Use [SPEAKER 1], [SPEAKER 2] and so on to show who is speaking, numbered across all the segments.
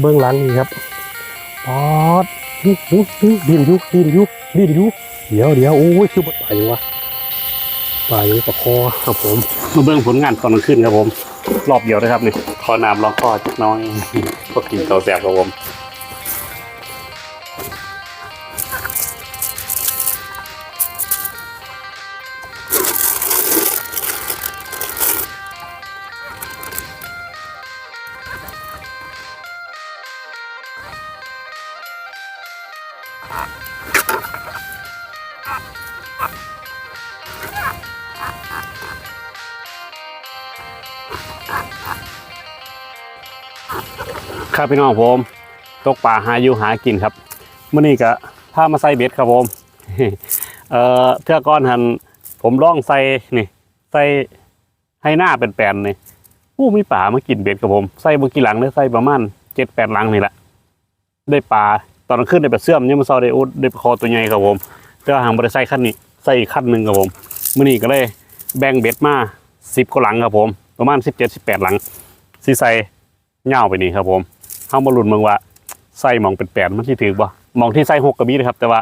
[SPEAKER 1] เบื้องหลังนี่ครับปอดอื้ออื้ออื้อดินยุดินยุดินยุเดี๋ยวเดี๋ยวโอ้ยคือป่ายังวะป่ายังปะคอครับผมมาเบื้องผลงานตอนกลางคืนครับผม รอบเดียวนะครับนี่ขอน้ำลองคอจักน้อยก็กินเกาแสบครับผม ครับพี่น้องผมตกป่าหาอยู่หากินครับเมื่อนี้ก็พามาใส่เบ็ดครับผมเอ่อเทือก้อนหันผมล่องใส่นี่ใส่ให้หน้าเป็นแปลนนี่ผู้มีป่ามากินเบ็ดครับผมใส่บกี่หลังได้ใส่ประมาณเจ็ดแปดหลังนี่แหละได้ปลาตอนกลางคืนได้ปลาเสื่อมยังมาซอได้อุดได้คอตัวใหญ่ครับผมแต่ว่าหางบริใส่ขั้นนี้ใส่อีกขั้นหนึ่งครับผมเมื่อนี้ก็เลยแบ่งเบ็ดมาสิบกว่าหลังครับผม ประมาณสิบเจ็ดสิบแปดหลังสีใส่เงาไปนี่ครับผม เข้ามาลุ้นเมืองว่าไส้หมองเป็นแปดมันที่ถือบ่หมองที่ไส้หกก็มีนะครับ แต่ว่า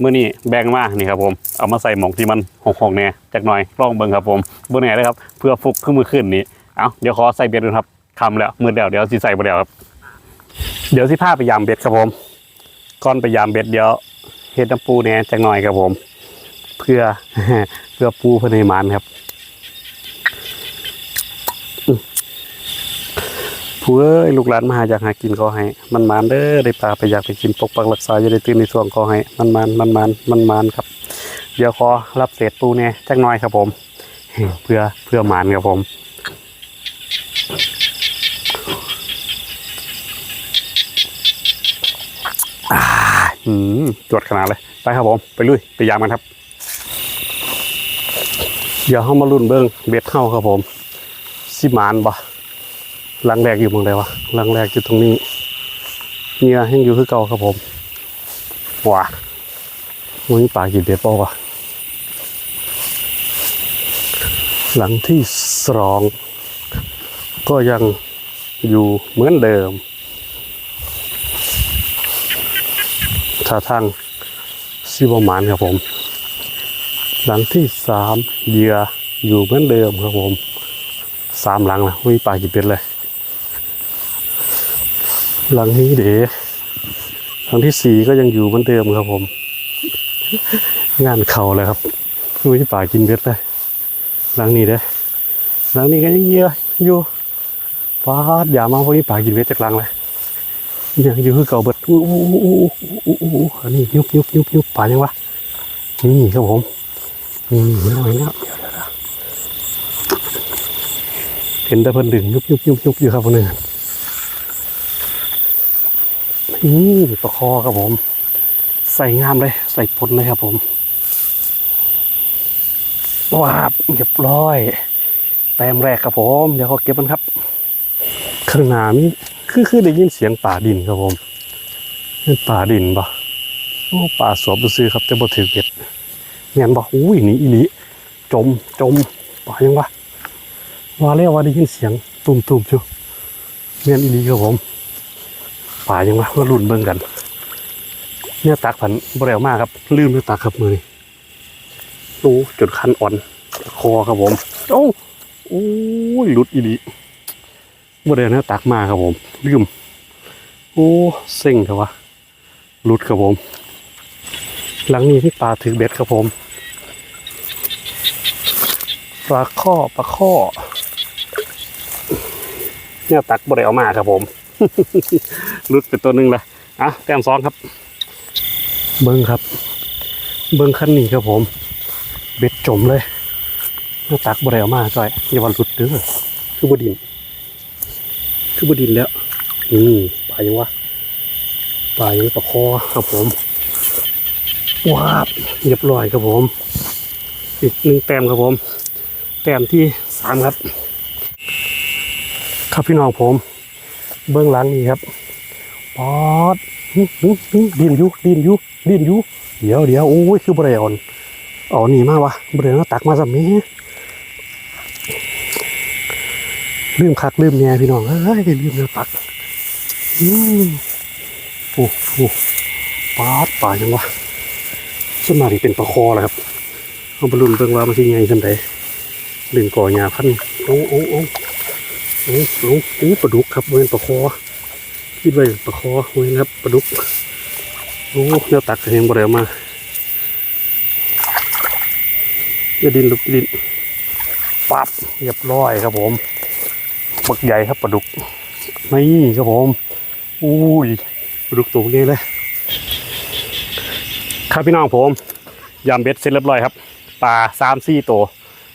[SPEAKER 1] เมื่อนี้แบ่งมานี่ครับผมเอามาใส่หมองที่มันหกหกแน่จักหน่อยลองเบิ่งครับผมเบิ่แน่เลยครับเพื่อฟุกขึ้นมือขึ้นนี้เอาเดี๋ยวขอใส่เบ็ดดูครับคำแล้วมือเดียวเดี๋ยวสิใส่บ่เดียวครับเดี๋ยวสิพาไปยามเบ็ดครับผมก่อนไปยามเบ็ดเดี๋ยวเฮ็ดน้ำปูแน่จักหน่อยครับผม เพื่อเพื่อปูเพื่อในหมันครับ ผู้เอ้ยลูกหลานมาหาอยากหากินขอให้ มันมานเด้อได้ปลาไปอยากไปกินปกปักรักษาอย่าได้ตื่นในช่วงขอให้มันมานมันมานมันมานครับ เดี๋ยวขอรับเศษปูเนี่ยจักหน่อยครับผม เพื่อเพื่อมานครับผมจวดขนาดเลยไปครับผมไปลุยไปยามกันครับ เดี๋ยวเข้ามารุ่นเบิ้งเบ็ดเข้าครับผมสิมานบ่ หลังแรกอยู่เมืองใดวะหลังแรกอยู่ตรงนี้เงียยังอยู่คือเก่าครับผมว้ามันมีป่ากินเดปล่าวะหลังที่สองก็ยังอยู่เหมือนเดิมท่าทางซิบหมานครับผม หลังที่สามเหยื่ออยู่เหมือนเดิมครับผมสามหลังนะไม่มีป่ากินเป็ดเลย หลังนี้เด๋หลังที่สี่ก็ยังอยู่เหมือนเดิมครับผม งานเข่าเลยครับคุยป่ากินเบ็ดเลยหลังนี้เด้หลังนี้ก็ยังเยอะอยู่ฟาดอย่ามาพวกนี้ป่ากินเบ็ดจากหลังเลยยังอยู่คือเก่าเบิดอู้อู้อู้อู้อู้อันนี้ยุบยุบยุบยุบป่ายังวะนี่ครับผมนี่เห็นไหมเนี่ยเดี๋ยวเดี๋ยเดี๋ยวเห็นแต่เพิ่นดึงยุบยุบยุบยุบอยู่ครับพวกนี้ นี่ปลาคอครับผม ใส่งามเลย ใส่ปนเลยครับผมว้าบเรียบร้อย แต้มแรกครับผม เดี๋ยวเขาเก็บมันครับ ข้างหน้ามีคือคือได้ยินเสียงป่าดินครับผมนี่ป่าดินปะโอ้ป่าสวบซื้อครับแต่บ่ถือเก็ดเงี้ยบอกอุ้ยนี่อีหลีจมจมป่ายังวะว่าแล้วว่าได้ยินเสียงตุ่มตุ่มๆชูเงี้ยอีหลีครับผม ป่ายังวะมาลุ่นเบิ่งกันเนี่ยตักผันบ่แล้วมากครับ ลืมเนี่ยตักครับมือนี่โอ้จนคันอ่อน คอครับผมโอ้โอ้ยหลุดอีดีบ่ได้เนี่ยตักมาครับผม ลืม โอ้เซ็งครับวะหลุดครับผม หลังนี้ที่ปลาถือเบ็ดครับผมปลาข้อปลาข้อเนี่ยตักบ่ได้เอามาครับผม รุดเป็นตัวหนึ่งเลยอะแต้มสองครับ เบิ้งครับ เบิ้งคันนี้ครับผม เบ็ดจมเลยหน้าตักบริเอามาจ่อยอย่าวันหลุดเด้อคือบดิน คือบดินแล้วอืมปลายังวะปลายังตะคอครับผมว้าบเรียบร้อยครับผม อีกหนึ่งแต้มครับผม แต้มที่สามครับ ครับพี่น้องผม เบื้องหลังนี่ครับปอดดินอยุดินอยุดินอยุเดี๋ยวเดี๋ยวโอ้ยคือบริเอนอ๋อนี่มากวะบริเอนตักมาสัมเมลืมคักลืมแง่พี่น้องเฮ้ยลืมเนื้อตักอืมโอ้โหปาดป่ายังวะส่วนมาที่เป็นปลาคอแหละครับเอาบอลลูนเบิ่งว่ามันสิไงสันใดเล่นก่อหญ้าพันโอ้โอ้โอ้ โอ้โอ้โอ้ปลาดุกครับเว้นปลาคอคิดไว้ปลาคอเว้นครับปลาดุกโอ้เนื้อตักก็เห็นบ่ได้เอามาอย่าดินลุกดินปั๊บเรียบร้อยครับผมบักใหญ่ครับปลาดุกนี่ครับผมอุ้ยปลาดุกตัวนี้เลยครับพี่น้องผมยำเบ็ดเสร็จเรียบร้อยครับปลาสามสี่ตัว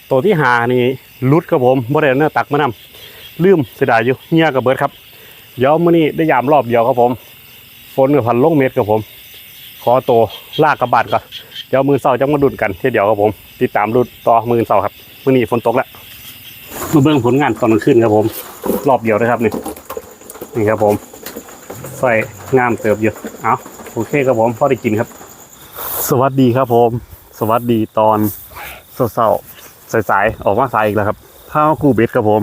[SPEAKER 1] ตัวที่หานี่ลุดครับผมบ่ได้เอาเนื้อตักมานำ ลืมเสียดายอยู่เงี้ยกับเบิร์ดครับ เดี๋ยวมื้อนี้ได้ยามรอบเดียวครับผม ฝนกับพันลงเม็ดครับผม ขอตัวลากกระบาดก่อน เดี๋ยวมือเสาจะมาดุนกันเที่เดียวครับผม ติดตามรุดต่อมือเสาครับมื้อนี้ฝนตกแล้วมาเบิ่งผลงานตอนกลางคืนครับผม รอบเดียวนะครับนี่นี่ครับผมใส่งามเติบอยู่เอาโอเคครับผมพอได้กินครับ สวัสดีครับผม สวัสดีตอนเศร้าๆสายๆออกมาสายอีกแล้วครับข้าวกูเบ็ดครับผม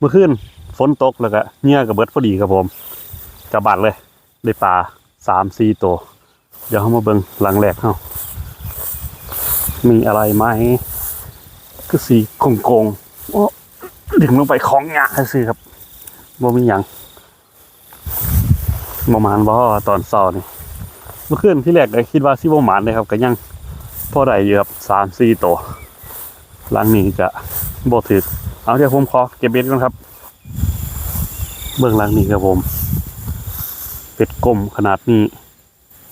[SPEAKER 1] เมื่อคืนฝนตกแล้วก็เงี้ยกับเบิดพอดีครับผมกระบาดเลย ได้ปลาสามสี่ตัว เดี๋ยวเขามาเบิงหลังแรกเขามีอะไรไหมก็สีโกงโกงๆโอ้ดึงลงไปของหยาซื้อครับบ่มีหยังประมาณว่ตอนเศร้านี่เมื่อคืนที่แรกก็คิดว่าซิบหมานเลยครับก็ยังพอได้อยู่ครับสามสี่ตัวหลังนี้ก็บ่ถือ เอาเดี๋ยวผมขอเก็บเบ็ดก่อนครับ เบื้องหลังนี้ครับผมเป็ดกลมขนาดนี้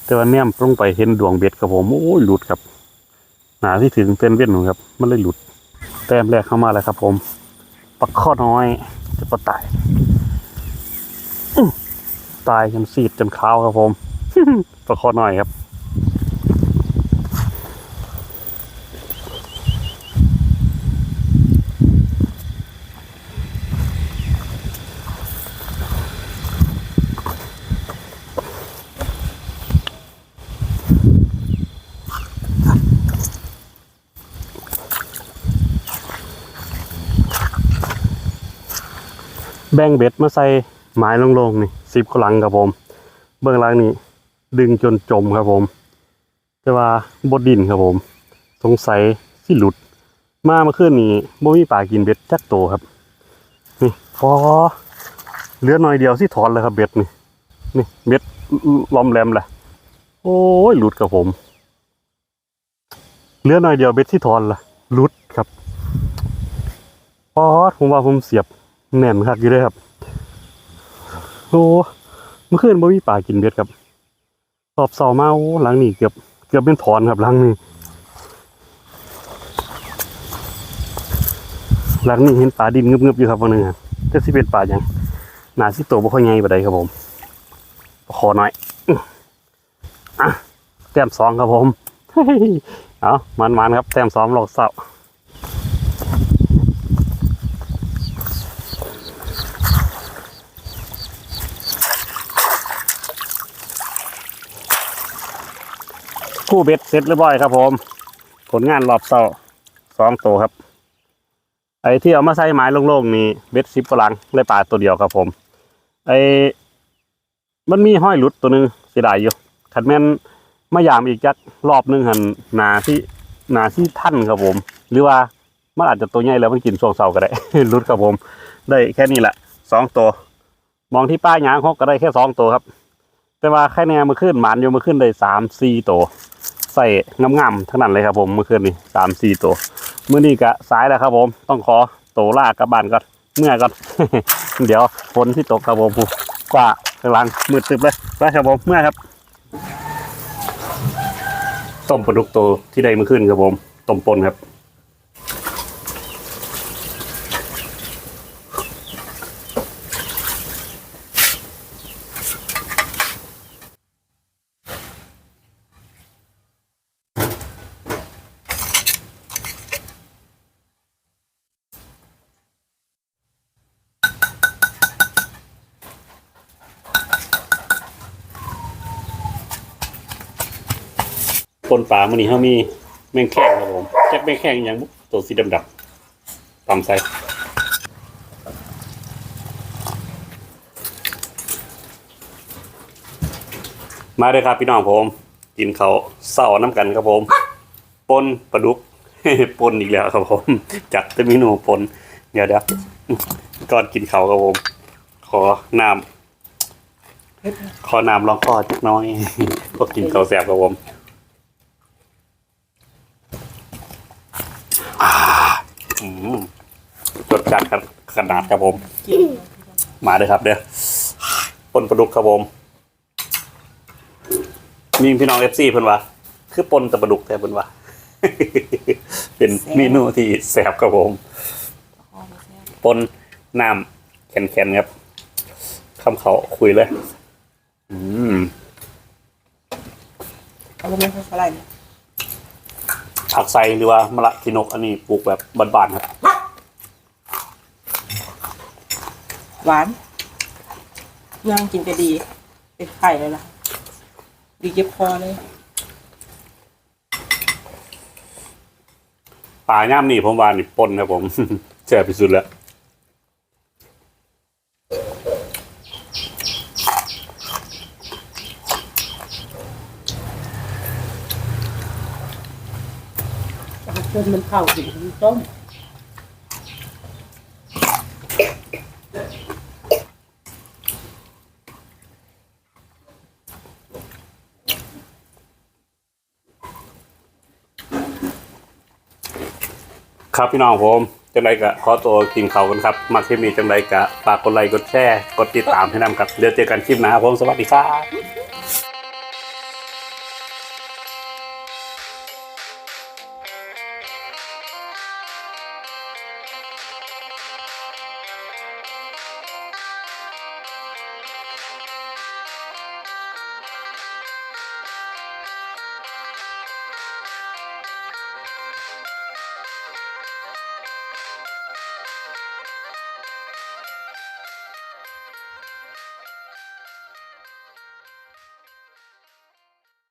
[SPEAKER 1] แต่ว่าแนมลงไปเห็นดวงเบ็ดครับผมโอ้ยหลุดครับหนาที่ถึงเป็นเวียนหนูครับ มันเลยหลุด แต้มแรกเข้ามาแล้วครับ ผม ปักข้อน้อยจะปะตายตายจนซีดจนขาวครับผมประคอหน่อยครับ แบ่งเบ็ดมาใส่ไม้ลงๆนี่สิบขลังครับผม เบื้องล่างนี้ดึงจนจมครับผม แต่ว่าบดดินครับผม สงสัยที่หลุด มาเมื่อคืนนี้บ่มีปลากินเบ็ดจักโตครับ นี่พอเหลือหน่อยเดียวที่ถอนเลยครับเบ็ดนี่นี่เบ็ดล้อมแหลมแหละ อ้ยหลุดครับผมเลือหน่อยเดียวเบ็ดที่ถอนละหลุดครับพอผมว่าผมเสียบแน่นคักอยู่เลยครับโอ้เมื่อคืนบ่มีปลากินเบ็ดครับสอบเสามาโอ้หลังนี้เกือบเกือบเป็นถอนครับหลังนี้หลังนี้เห็นปลาดินเงึบๆอยู่ครับวันนึงครับจะสิเป็นปลาอย่างหนาสิโตบ่ค่อยใหญ่ปานใดครับผมขอหน่อย แต้มสองครับผมเอามันๆครับ แต้มสองหลอกเสาคู่เบ็ดเสร็จเรียบร้อยครับผม ผลงานรอบเสาสองตัวครับ ไอ้ที่เอามาใส่ไม้โล่งๆนี่เบ็ดสิบกลังเลยปลาตัวเดียวครับผม ไอ้มันมีห้อยหลุดตัวหนึงเสียดายอยู่ ขัดแม่นมายามอีกจักรอบนึงหันหนาที่หนาที่ท่านครับผม หรือว่ามันอาจจะตัวใหญ่แล้วมันกินช่วงเสาร์ก็ได้หลุดครับผม ได้แค่นี้แหละสองตัว มองที่ป้ายยางเขาก็ได้แค่สองตัวครับ แต่ว่าแค่แนวมือขึ้นหมานอยู่มือขึ้นได้สามสี่ตัวใส่งามๆทั้งนั้นเลยครับผมเมื่อคืนนี้สามสี่ตัวเมื่อนี้ก็สายแล้วครับผม ต้องขอโตวลากกลับบ้านก่อนเมื่อก่อนเดี๋ยวฝนที่ตกครับผมกว่าข้างหลังมืดตึบเลยไปครับผมเมื่อครับ ต้มปลาดุกโตที่ได้มาขึ้นครับผมต้มปนครับ ปนปลามื่อนี้เขามีแมงแข้งครับผมแจ็คแมงแข้งอย่างตัวสีดำๆตำใส่มาเลยครับพี่น้องผม กินเขาเศร้าน้ำกันครับผมปนปลาดุกปนอีกแล้วครับผม จัดแต่เมนูปนเดี๋ยวเดี๋ยวก่อนกินเขาครับผม ขอน้ำขอน้ำลองคอจักหน้อยก็กินเขาแสบครับผมอ่าอืม รสจัดครับขนาดครับผม มาเลยครับเด้อปนปลาดุกครับผม มีพี่น้องเอฟซีเพิ่นว่า คือปนแตะปลาดุกแต่เพิ่นว่า เป็นเมนูที่แซ่บครับผม ปนน้ำแข็งๆครับคำเขาคุยเลย อืม
[SPEAKER 2] เอาไปไม่ค่อยเท่าไหร่นะ
[SPEAKER 1] ผักไซหรือว่ามะละกินกอันนี้ปลูกแบบบานๆครับ
[SPEAKER 2] หวานย่างกินก็ดี เป็นไข่เลยล่ะดีเจ็บคอเลย
[SPEAKER 1] ปลาย่ามนี่ผมว่านี่ปนครับผมแซ่บที่สุดแล้ว
[SPEAKER 2] จนมันเข่าถึงต้ม
[SPEAKER 1] ครับพี่น้องผมจังไรกะขอตัวกินเขาวกันครับมาคลิปนี้จังไรกะฝากกดไลค์กดแชร์กดติดตามให้นำครับเดี๋ยวเจอกันคลิปหน้าครับผมสวัสดีครับ